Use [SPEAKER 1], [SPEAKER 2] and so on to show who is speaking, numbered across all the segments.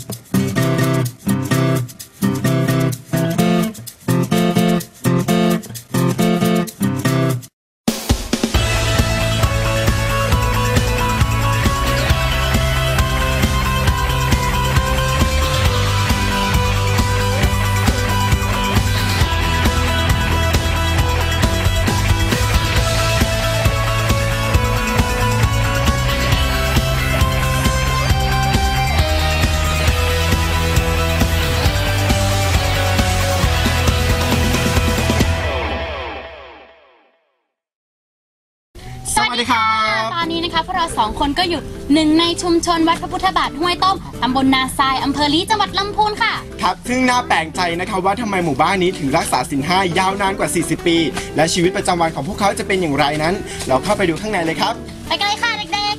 [SPEAKER 1] ส บ
[SPEAKER 2] ตอนนี้นะคะพวกเราสองคนก็อยู่หนึ่งในชุมชนวัดพระพุทธบาทห้วยต้มตำบลนาทรายอำเภอลีจังหวัดลำพูนค่ะ
[SPEAKER 1] ครับ ซึ่งน่าแปลกใจนะครับว่าทำไมหมู่บ้านนี้ถึงรักษาศีลห้ายาวนานกว่า 40 ปี และชีวิตประจำวันของพวกเขาจะเป็นอย่างไรนั้น เราเข้าไปดูข้างในเลยครับ
[SPEAKER 2] ไปกันเลยค่ะเด็ก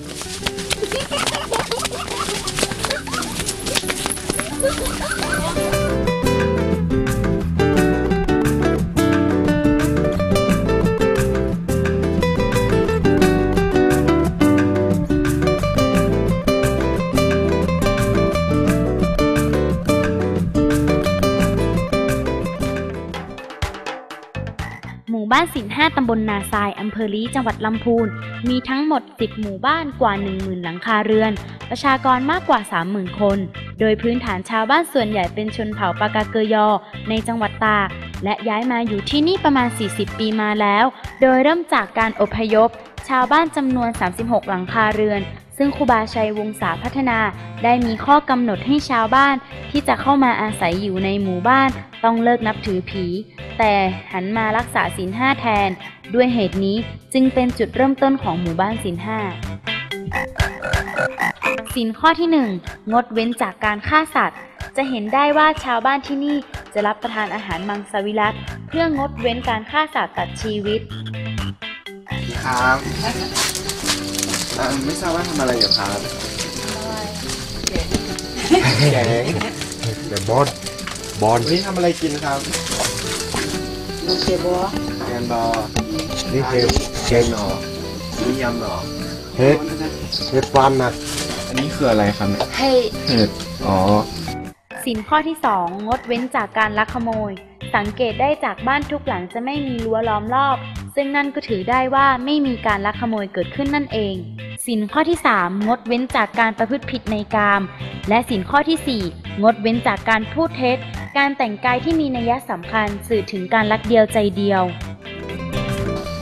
[SPEAKER 3] หมู่บ้านสินห้าตำบลนาทราย อำเภอลีจังหวัดลำพูน มีทั้งหมด 10 หมู่บ้านกว่า 10,000 หลังคาเรือน ประชากรมากกว่า 30,000 คน โดยพื้นฐานชาวบ้านส่วนใหญ่เป็นชนเผ่าปากาเกยอ ในจังหวัดตากและย้ายมาอยู่ที่นี่ประมาณ 40 ปีมาแล้ว โดยเริ่มจากการอพยพ ชาวบ้านจำนวน 36 หลังคาเรือน ซึ่งครูบาชัยวงศาพัฒนาได้มีข้อกำหนดให้ชาวบ้านที่จะเข้ามาอาศัยอยู่ในหมู่บ้านต้องเลิกนับถือผี แต่หันมารักษาศีลห้าแทน ด้วยเหตุนี้จึงเป็นจุดเริ่มต้นของหมู่บ้านศีลห้าศีลข้อที่ 1 งดเว้นจากการฆ่าสัตว์ จะเห็นได้ว่าชาวบ้านที่นี่จะรับประทานอาหารมังสวิรัตเพื่องดเว้นการฆ่าสัตว์ตัดชีวิต
[SPEAKER 1] ครับ อ่าไม่ทราบว่าทำอะไรอยู่ครับแกง
[SPEAKER 4] แต่บอลบอล
[SPEAKER 1] วันนี้ทำอะไรกินครับ
[SPEAKER 5] ลูกเจบัว
[SPEAKER 1] แกงบอ
[SPEAKER 4] นี่เห็ดเกนหนอ
[SPEAKER 1] นี่ยำหรอ
[SPEAKER 4] เห็ดเห็ดฟันนะ
[SPEAKER 1] อันนี้คืออะไรครับเนี่ย
[SPEAKER 2] ๆให้
[SPEAKER 1] เห็ดอ๋อ
[SPEAKER 3] สินข้อที่2งดเว้นจากการลักขโมย สังเกตได้จากบ้านทุกหลังจะไม่มีรั้วล้อมรอบ ซึ่งนั่นก็ถือได้ว่าไม่มีการลักขโมยเกิดขึ้นนั่นเอง สินข้อที่ 3 งดเว้นจากการประพฤติผิดในกาม และสินข้อทีสี่4 งดเว้นจากการพูดเท็จ การแต่งกายที่มีนัยสำคัญสื่อถึงการรักเดียวใจเดียว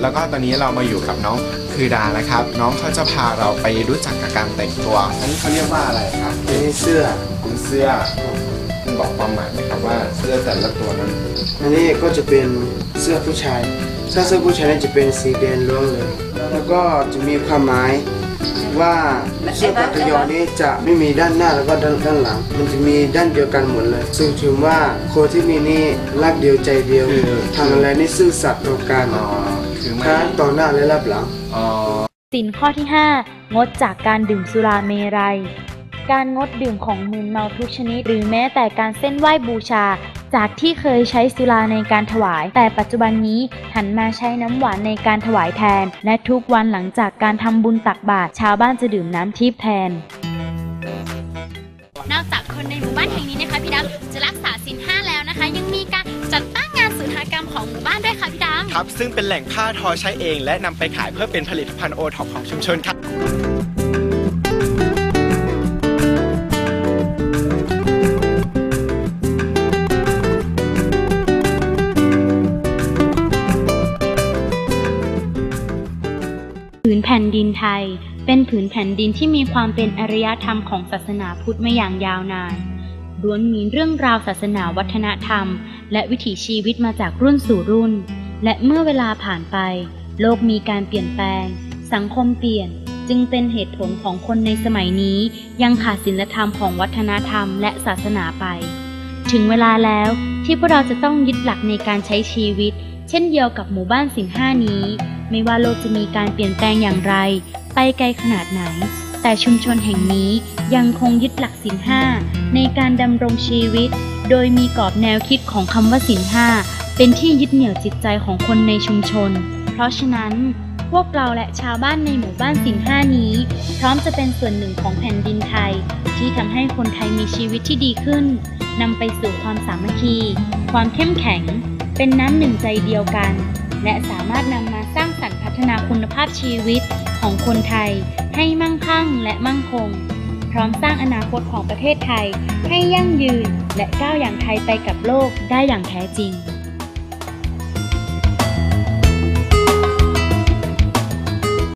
[SPEAKER 1] แล้วก็ตอนนี้เรามาอยู่กับน้องคือดานะครับ น้องเขาจะพาเราไปรู้จักกับการแต่งตัว อันนี้เขาเรียกว่าอะไรครับ
[SPEAKER 4] นี่เสื้อ
[SPEAKER 1] เป็นเสื้อคุณบอกความหมายไหมครับว่าเสื้อแต่ละตัวนั้น
[SPEAKER 4] อันนี้ก็จะเป็นเสื้อผู้ชายถ้าเสื้อผู้ชายเนี่ยจะเป็นสีแดงล้วนเลย แล้วก็จะมีความหมาย ว่าเสื้อปัตยอนี้จะไม่มีด้านหน้าแล้วก็ด้านด้านหลัง มันจะมีด้านเดียวกันหมดเลย ซึ่งถือว่าคนที่มีนี่รักเดียวใจเดียวทำอะไรนี่ซื่อสัตย์ต่อกัน
[SPEAKER 1] อ๋อคือไม่
[SPEAKER 4] ทั้งต่อหน้าและรับหลัง
[SPEAKER 1] อ๋อ
[SPEAKER 3] สินข้อที่ 5 งดจากการดื่มสุราเมรัย การงดดื่มของมึนเมาทุกชนิด หรือแม้แต่การเส้นไหว้บูชา จากที่เคยใช้สุราในการถวาย แต่ปัจจุบันนี้หันมาใช้น้ำหวานในการถวายแทน และทุกวันหลังจากการทำบุญตักบาตรชาวบ้านจะดื่มน้ำทิพย์แทน
[SPEAKER 2] นอกจากคนในหมู่บ้านแห่งนี้นะคะพี่ดำจะรักษาศีลห้าแล้วนะคะ ยังมีการจัดตั้งงานสุนทรกรรมของหมู่บ้านด้วยค่ะพี่ดำ
[SPEAKER 1] ครับซึ่งเป็นแหล่งผ้าทอใช้เอง และนำไปขายเพื่อเป็นผลิตภัณฑ์โอท็อปของชุมชนครับ
[SPEAKER 3] ไทย เป็นผืนแผ่นดินที่มีความเป็นอารยธรรมของศาสนาพุทธมาอย่างยาวนานล้วนมีเรื่องราวศาสนาวัฒนธรรม และวิถีชีวิตมาจากรุ่นสู่รุ่น และเมื่อเวลาผ่านไป โลกมีการเปลี่ยนแปลง สังคมเปลี่ยนจึงเป็นเหตุผลของคนในสมัยนี้ ยังขาดศีลธรรมของวัฒนธรรมและศาสนาไป ถึงเวลาแล้วที่พวกเราจะต้องยึดหลักในการใช้ชีวิต เช่นเดียวกับหมู่บ้านสินห้านี้ ไม่ว่าโลกจะมีการเปลี่ยนแปลงอย่างไร ไปไกลขนาดไหน แต่ชุมชนแห่งนี้ยังคงยึดหลักสินห้าในการดำรงชีวิต โดยมีกรอบแนวคิดของคำว่าสินห้าเป็นที่ยึดเหนี่ยวจิตใจของคนในชุมชน เพราะฉะนั้นพวกเราและชาวบ้านในหมู่บ้านสินห้านี้ พร้อมจะเป็นส่วนหนึ่งของแผ่นดินไทย ที่ทำให้คนไทยมีชีวิตที่ดีขึ้นนำไปสู่ความสามัคคี ความเข้มแข็ง เป็นน้ำหนึ่งใจเดียวกัน และสามารถนำมาสร้างสรรค์พัฒนาคุณภาพชีวิตของคนไทย ให้มั่งคั่งและมั่งคง พร้อมสร้างอนาคตของประเทศไทย ให้ยั่งยืนและก้าวอย่างไทยไปกับโลกได้อย่างแท้จริง